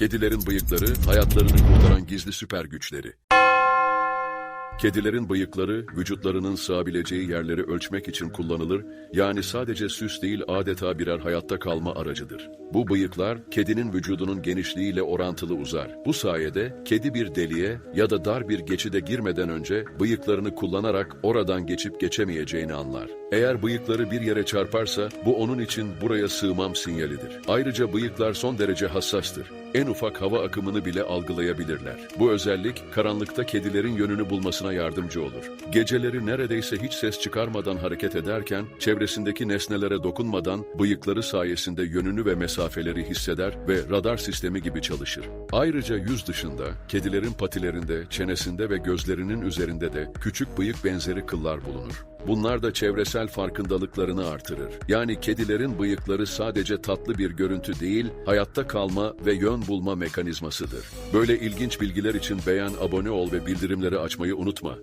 Kedilerin bıyıkları, hayatlarını kurtaran gizli süper güçleri. Kedilerin bıyıkları, vücutlarının sığabileceği yerleri ölçmek için kullanılır, yani sadece süs değil adeta birer hayatta kalma aracıdır. Bu bıyıklar, kedinin vücudunun genişliğiyle orantılı uzar. Bu sayede, kedi bir deliğe ya da dar bir geçide girmeden önce bıyıklarını kullanarak oradan geçip geçemeyeceğini anlar. Eğer bıyıkları bir yere çarparsa, bu onun için buraya sığmam sinyalidir. Ayrıca bıyıklar son derece hassastır. En ufak hava akımını bile algılayabilirler. Bu özellik, karanlıkta kedilerin yönünü bulmasına yardımcı olur. Geceleri neredeyse hiç ses çıkarmadan hareket ederken, çevresindeki nesnelere dokunmadan bıyıkları sayesinde yönünü ve mesafeleri hisseder ve radar sistemi gibi çalışır. Ayrıca yüz dışında, kedilerin patilerinde, çenesinde ve gözlerinin üzerinde de küçük bıyık benzeri kıllar bulunur. Bunlar da çevresel farkındalıklarını artırır. Yani kedilerin bıyıkları sadece tatlı bir görüntü değil, hayatta kalma ve yön bulma mekanizmasıdır. Böyle ilginç bilgiler için beğen, abone ol ve bildirimleri açmayı unutma.